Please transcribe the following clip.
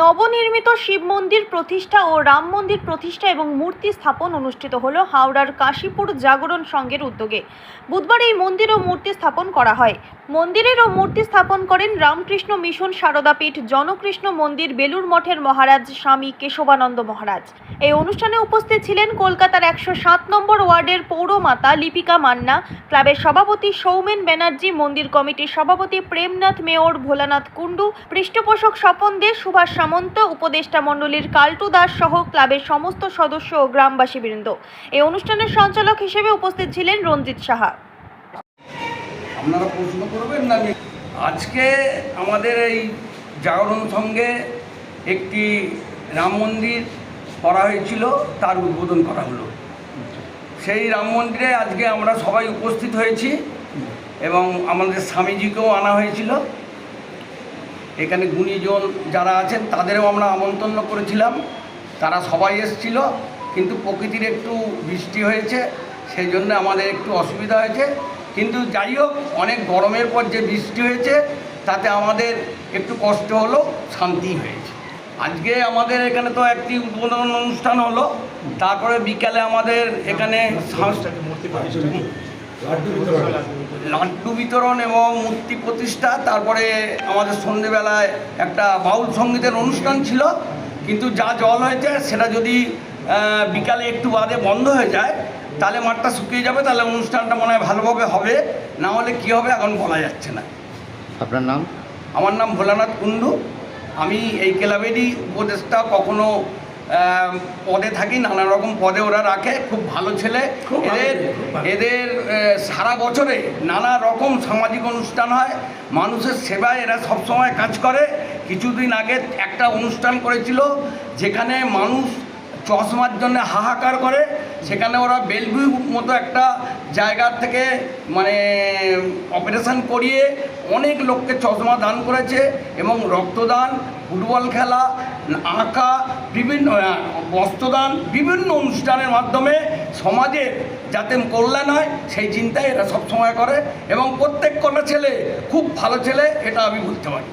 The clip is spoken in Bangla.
নবনির্মিত শিব মন্দির প্রতিষ্ঠা ও রাম মন্দির প্রতিষ্ঠা এবং মূর্তি স্থাপন অনুষ্ঠিত হল হাওড়ার কাশীপুর জাগরণ সংঘের উদ্যোগে। বুধবার এই মন্দির ও মূর্তি স্থাপন করা হয়। মন্দিরের ও মূর্তি স্থাপন করেন রামকৃষ্ণ মিশন সারদাপীঠ জনকৃষ্ণ মন্দির বেলুর মঠের মহারাজ স্বামী কেশবানন্দ মহারাজ। এই অনুষ্ঠানে উপস্থিত ছিলেন কলকাতার একশো সাত নম্বর ওয়ার্ডের পৌরমাতা লিপিকা মান্না, ক্লাবের সভাপতি সৌমেন ব্যানার্জি, মন্দির কমিটির সভাপতি প্রেমনাথ মেয়র ভোলানাথ কুণ্ডু, পৃষ্ঠপোষক স্বপন দে, সুভাষ সামন্ত উপদেষ্টা মণ্ডলীর কাল্টু দাস সহ ক্লাবের সমস্ত সদস্য ও গ্রামবাসীবৃন্দ। এই অনুষ্ঠানের সঞ্চালক হিসেবে উপস্থিত ছিলেন রঞ্জিত সাহা। আপনারা প্রশ্ন করবেন না আজকে আমাদের এই জাগরণ সঙ্গে একটি রাম মন্দির করা হয়েছিল, তার উদ্বোধন করা হলো। সেই রাম মন্দিরে আজকে আমরা সবাই উপস্থিত হয়েছি এবং আমাদের স্বামীজিকেও আনা হয়েছিল। এখানে গুণীজন যারা আছেন, তাদেরও আমরা আমন্ত্রণ করেছিলাম। তারা সবাই এসেছিল, কিন্তু প্রকৃতির একটু বৃষ্টি হয়েছে সেই জন্য আমাদের একটু অসুবিধা হয়েছে। কিন্তু যাই হোক, অনেক গরমের পর যে বৃষ্টি হয়েছে, তাতে আমাদের একটু কষ্ট হলো, শান্তি হয়েছে। আজকে আমাদের এখানে তো একটি উদ্বোধন অনুষ্ঠান হলো, তারপরে বিকালে আমাদের এখানে লাড্ডু বিতরণ। এবং মূর্তি প্রতিষ্ঠা তারপরে আমাদের সন্ধেবেলায় একটা বাউল সঙ্গীতের অনুষ্ঠান ছিল কিন্তু যা জল হয়েছে সেটা যদি বিকালে একটু বাদে বন্ধ হয়ে যায় তাহলে মাঠটা শুকিয়ে যাবে তাহলে অনুষ্ঠানটা মনে হয় ভালোভাবে হবে না হলে কী হবে এখন বলা যাচ্ছে না। আপনার নাম? আমার নাম ভোলানাথ কুণ্ডু আমি এই ক্লাবেরই উপদেষ্টা কখনো পদে থাকি নানা রকম পদে ওরা রাখে খুব ভালো ছেলে। এদের এদের সারা বছরে নানা রকম সামাজিক অনুষ্ঠান হয়। মানুষের সেবায় এরা সবসময় কাজ করে। কিছুদিন আগে একটা অনুষ্ঠান করেছিল যেখানে মানুষ চশমার জন্য হাহাকার করে, সেখানে ওরা বেলভিউ মতো একটা জায়গার থেকে মানে অপারেশন করিয়ে অনেক লোককে চশমা দান করেছে এবং রক্তদান, ফুটবল খেলা, আঁকা, বিভিন্ন বস্ত্রদান, বিভিন্ন অনুষ্ঠানের মাধ্যমে সমাজে যাতে কল্যাণ হয়, সেই চিন্তায় এরা সবসময় করে এবং প্রত্যেক কটা ছেলে খুব ভালো ছেলে, এটা আমি বুঝতে পারি।